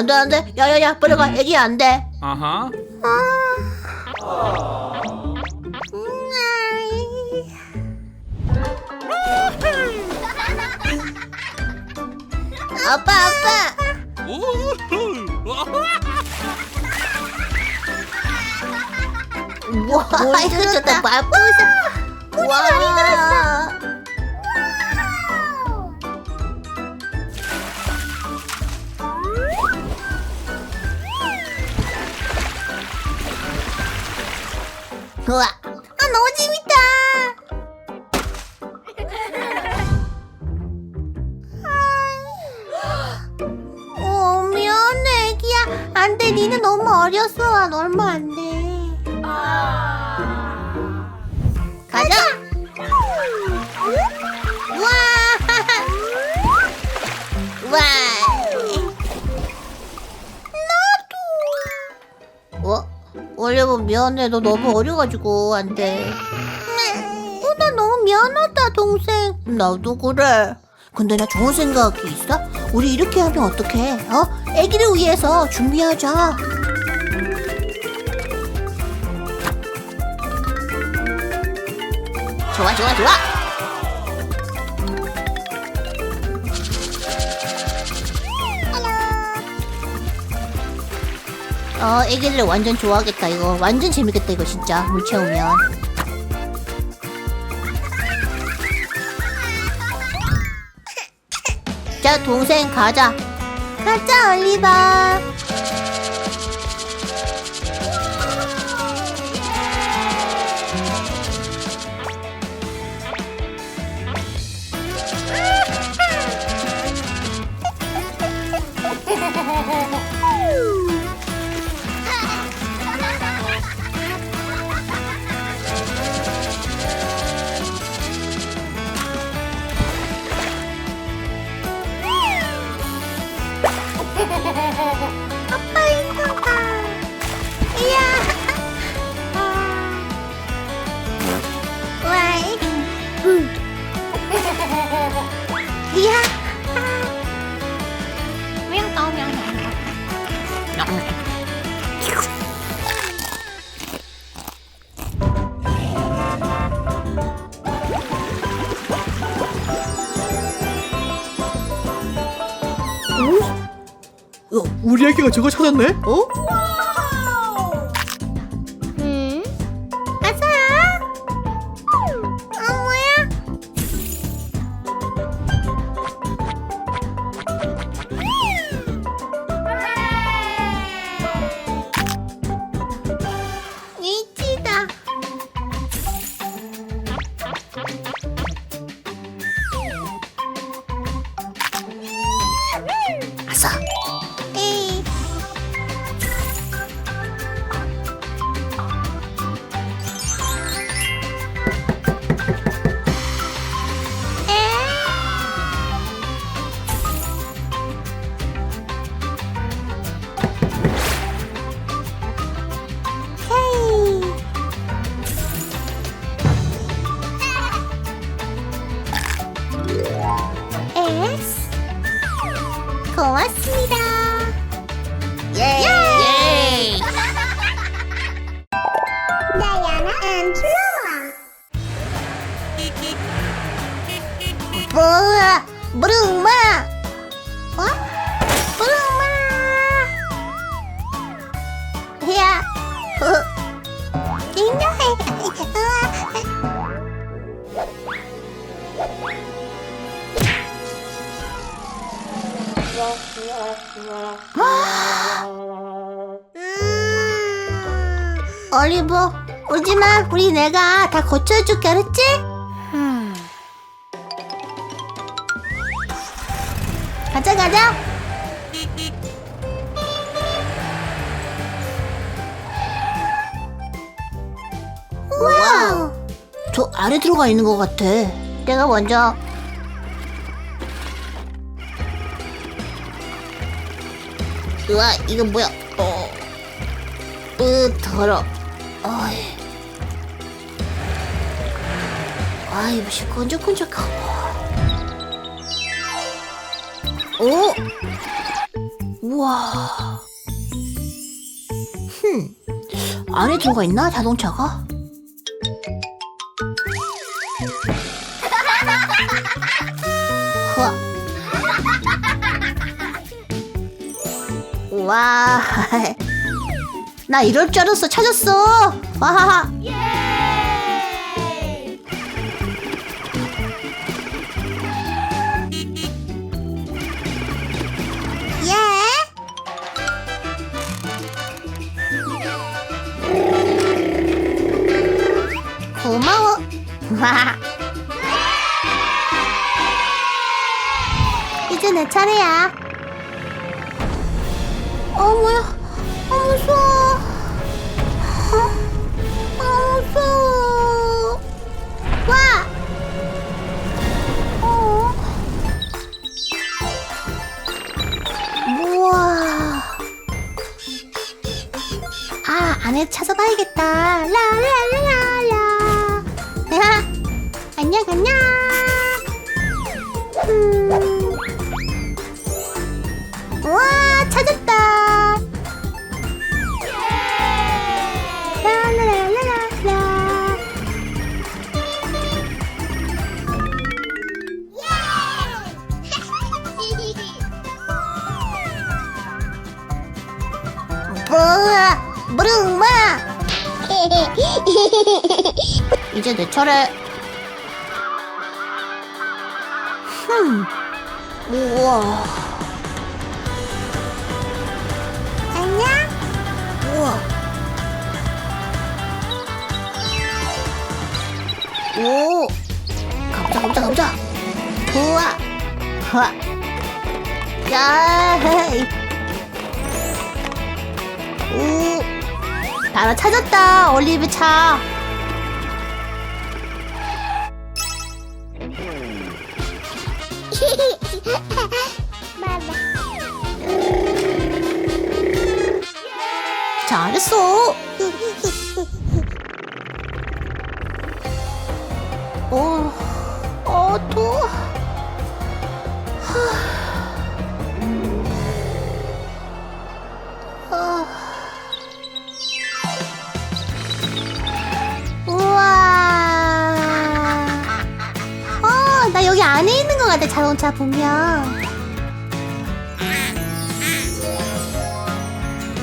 안 돼, 안 돼. 야, 야, 야, 빨리 가. 애기 안 돼. 아하. 아빠, 아빠. 와, 이거 좋다. 말보자. 와. 우와. 미안해. 너 너무 어려가지고 안 돼. 어, 나 너무 미안하다, 동생. 나도 그래. 근데 나 좋은 생각이 있어. 우리 이렇게 하면 어떡해? 어? 애기를 위해서 준비하자. 좋아, 좋아, 좋아. 어, 애기를 완전 좋아하겠다, 이거. 완전 재밌겠다, 이거 진짜. 물 채우면. 자, 동생 가자. 가자, 올리버. 저거 찾았네? 어? 올리버, 울지마. 우리 내가 다 고쳐줄게, 알았지? 가자, 가자. 와우. 저 아래 들어가 있는 것 같아. 내가 먼저. 으아, 이거 뭐야? 어. 으, 더러. 어이. 아이, 무시 끈적끈적하고. 오! 우와. 흠. 안에 들어가 있나, 자동차가? 와. 나 이럴 줄 알았어. 찾았어. 와하하. 예. 고마워. 와. 이제 내 차례야. 어 뭐야? 어 무서워. 어? 어 무서워. 와. 어. 우와. 아, 안에 찾아봐야겠다. 라라라라라. 야, 안녕, 안녕. 음. 이제 내 차례. 흠. 우와. 안녕. 우와. 오. 가보자, 가보자, 가보자. 우와. 하. 야. 오. 바로 찾았다. 올리브 차. 잘했어. 어, 어, 또. 자동차 보면.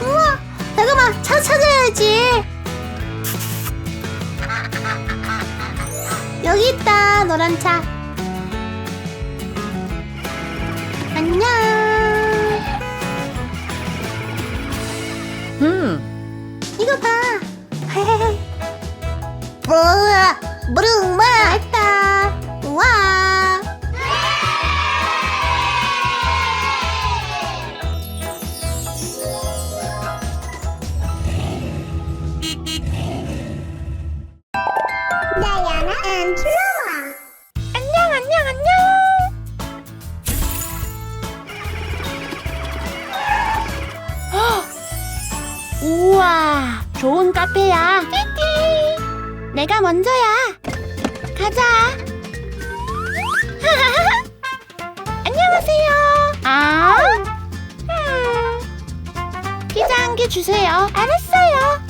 우와 잠깐만 차 찾아야지. 여기 있다 노란 차. 안녕. 음. 이거 봐. 브르 브르 카페야. 띠띠. 내가 먼저야. 가자. 안녕하세요. 아, 음. 피자 한 개 주세요. 알았어요.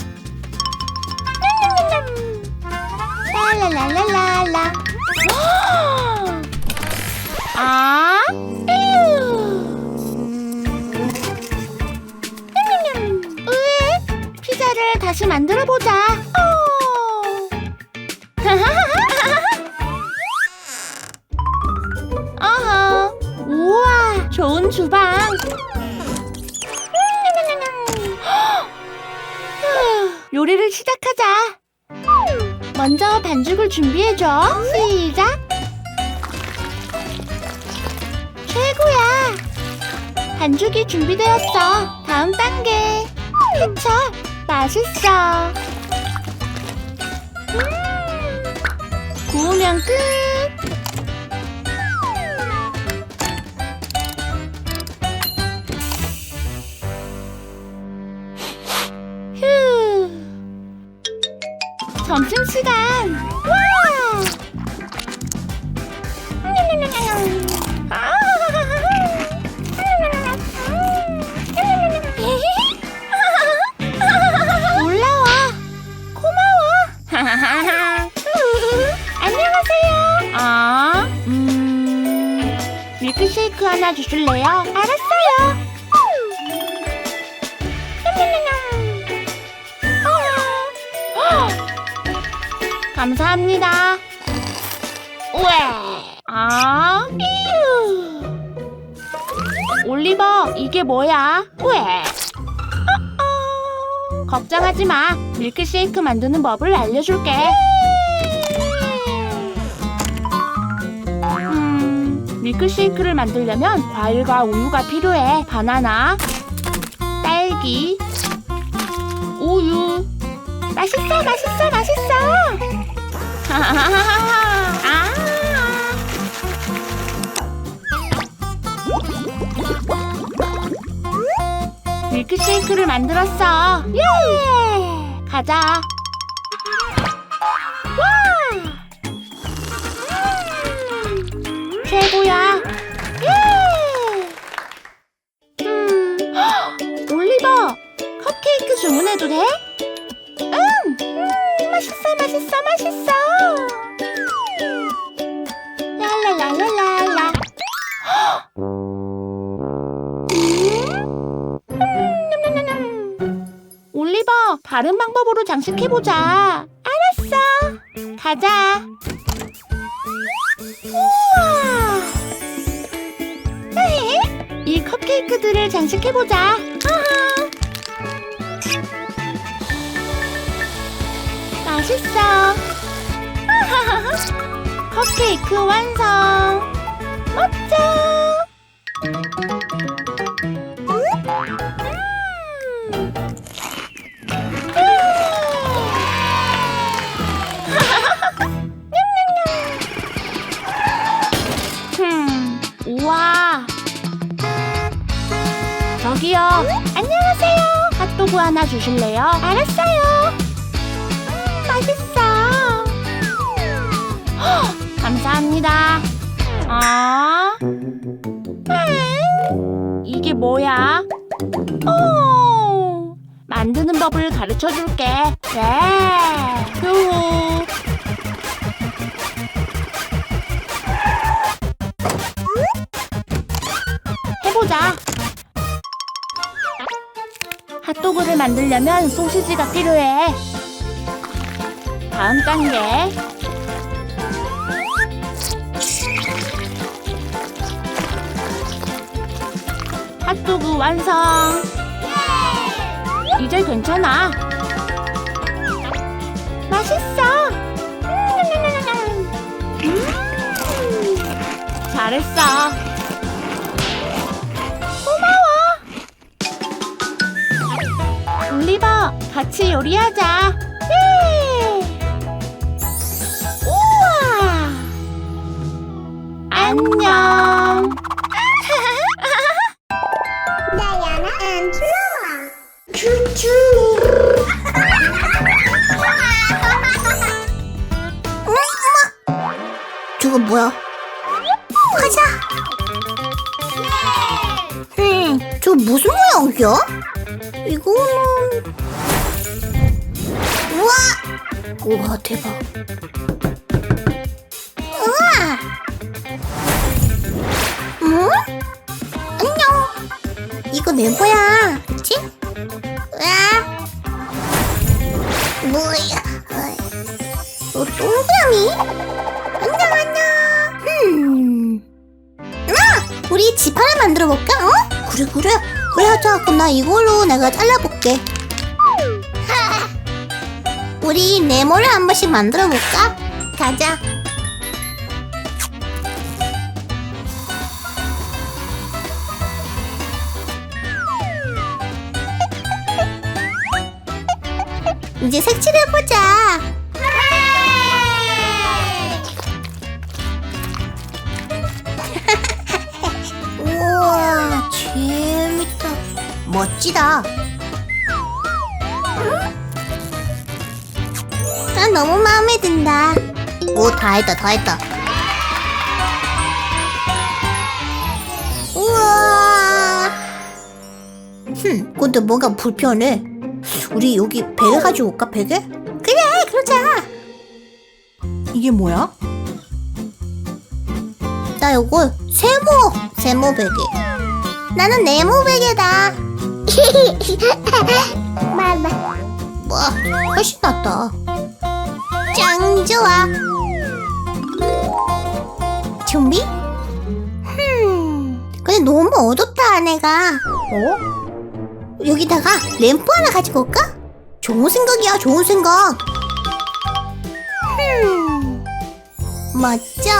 랄랄랄랄랄라. 아, 다시 만들어 보자. 어허, 우와, 좋은 주방. 휴, 요리를 시작하자. 먼저 반죽을 준비해줘. 시작. 최고야. 반죽이 준비되었어. 다음 단계. 케첩. 맛있어. 음. 구우면 끝. 휴. 점심 시간. 주실래요? 알았어요. 감사합니다. 우에. 아, 이유. 올리버, 이게 뭐야? 왜? 어어. 걱정하지 마. 밀크쉐이크 만드는 법을 알려줄게. 밀크쉐이크를 만들려면 과일과 우유가 필요해. 바나나, 딸기, 우유. 맛있어, 맛있어, 맛있어. 아. 밀크쉐이크를 만들었어. 예! 가자. 최고야. 예! 음, 헉, 올리버, 컵케이크 주문해도 돼? 응, 음, 맛있어, 맛있어, 맛있어. 랄랄랄랄랄라. 올리버, 다른 방법으로 장식해보자. 알았어. 가자. 컵케이크들을 장식해보자. 맛있어. 컵케이크 완성. 멋져. 저기요. 안녕하세요. 핫도그 하나 주실래요? 알았어요. 음, 맛있어. 헉, 감사합니다. 아? 음, 이게 뭐야? 오, 만드는 법을 가르쳐 줄게. 네. 만들려면 소시지가 필요해. 다음 단계. 핫도그 완성. 이제 괜찮아. 맛있어. 음 잘했어. 같이 요리하자. 나 이걸로 내가 잘라볼게. 우리 네모를 한 번씩 만들어 볼까? 가자. 이제 색칠해보자. 멋지다. 난 너무 마음에 든다. 오, 다 했다, 다 했다. 우와. 흠, 근데 뭔가 불편해. 우리 여기 베개 가지고 올까, 베개? 그래, 그러자. 이게 뭐야? 나 요거 세모, 세모 베개. 나는 네모 베개다. Baba. 뭐, 훨씬 낫다. 짱 좋아. 준비? 흠, 근데 너무 어둡다, 아내가. 어? 여기다가 램프 하나 가지고 올까? 좋은 생각이야, 좋은 생각. 흠, 멋져.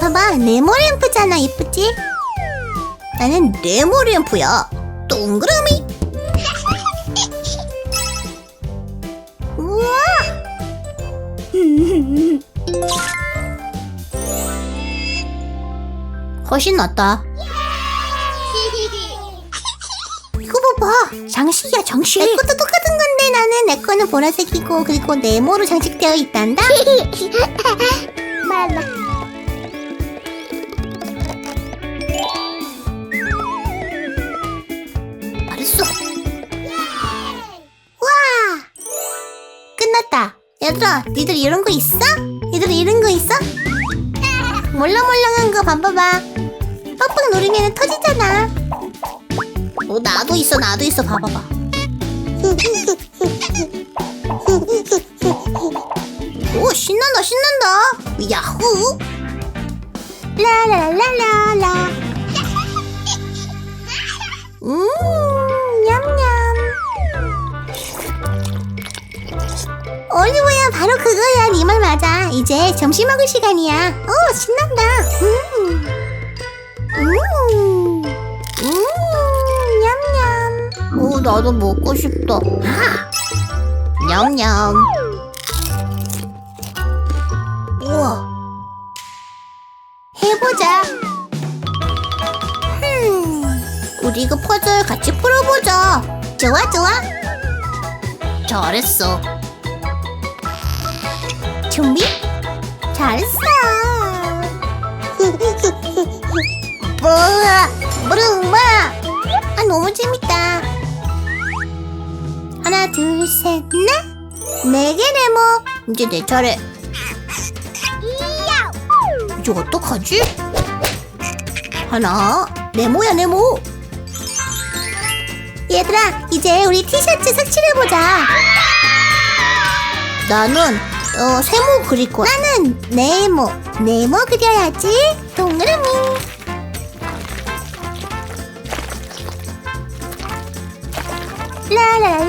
봐봐, 네모 램프잖아, 이쁘지? 나는 네모 램프야. 동그라미. 훨씬 낫다. 이거 봐봐. 장식이야, 장식. 내 것도 똑같은 건데 나는 내 거는 보라색이고 그리고 네모로 장식되어 있단다. 알 얘들아, 니들 이런 거 있어? 얘들아 이런 거 있어? 몰랑몰랑한 거 봐봐봐. 빡빡 누르면 터지잖아. 어, 나도 있어, 나도 있어. 봐봐봐. 오, 신난다, 신난다. 야호! 라라라라라. 음, 올리브야, 바로 그거야. 네 말 맞아. 이제 점심 먹을 시간이야. 오, 신난다. 음, 음, 음, 냠냠. 오, 나도 먹고 싶다. 아, 냠냠. 우와. 해보자. 흠, 우리 이거 퍼즐 같이 풀어보자. 좋아, 좋아. 잘했어. 준비? 잘했어. 뭐야? 뭐야? 뭐야? 아, 너무 재밌다. 하나, 둘, 셋, 넷. 네 개 네모. 이제 내 차례. 이제 어떡하지? 하나, 네모야, 네모. 얘들아, 이제 우리 티셔츠 색칠해보자. 나는, 어, 세모 그릴 거야. 나는 네모. 네모 그려야지. 동그라미. 라라라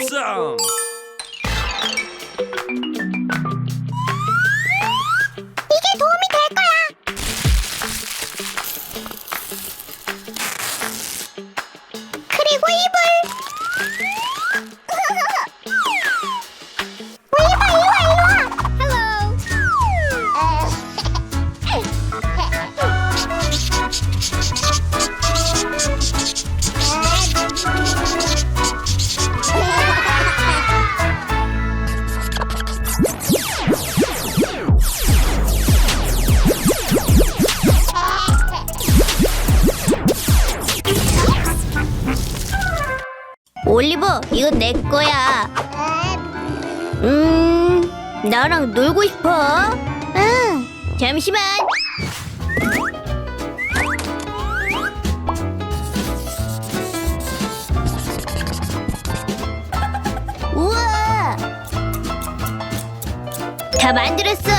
Awesome! 나랑 놀고 싶어? 응. 잠시만. 우와. 다 만들었어.